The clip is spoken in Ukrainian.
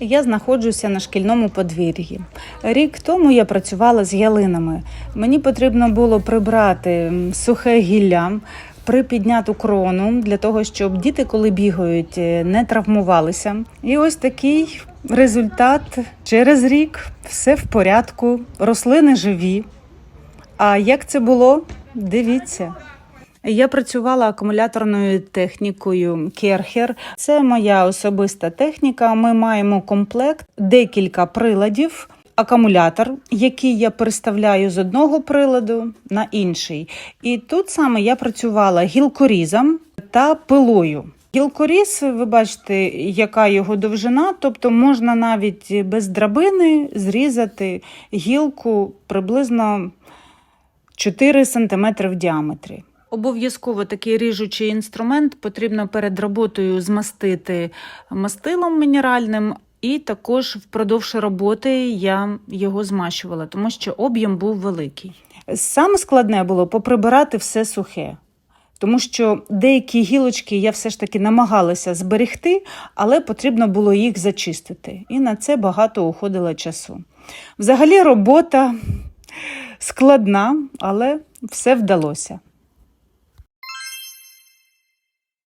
Я знаходжуся на шкільному подвір'ї. Рік тому я працювала з ялинами. Мені потрібно було прибрати сухе гілля, припідняту крону для того, щоб діти, коли бігають, е, не травмувалися. І ось такий результат через рік все в порядку, рослини живі. А як це було? Дивіться. Я працювала акумуляторною технікою Керхер. Це моя особиста техніка. Ми маємо комплект, декілька приладів. Акумулятор, який я переставляю з одного приладу на інший. І тут саме я працювала гілкорізом та пилою. Гілкоріз, ви бачите, яка його довжина, тобто можна навіть без драбини зрізати гілку приблизно 4 см в діаметрі. Обов'язково такий ріжучий інструмент потрібно перед роботою змастити мастилом мінеральним, і також впродовж роботи я його змащувала, тому що об'єм був великий. Саме складне було поприбирати все сухе. Тому що деякі гілочки я все ж таки намагалася зберегти, але потрібно було їх зачистити. І на це багато уходило часу. Взагалі робота складна, але все вдалося.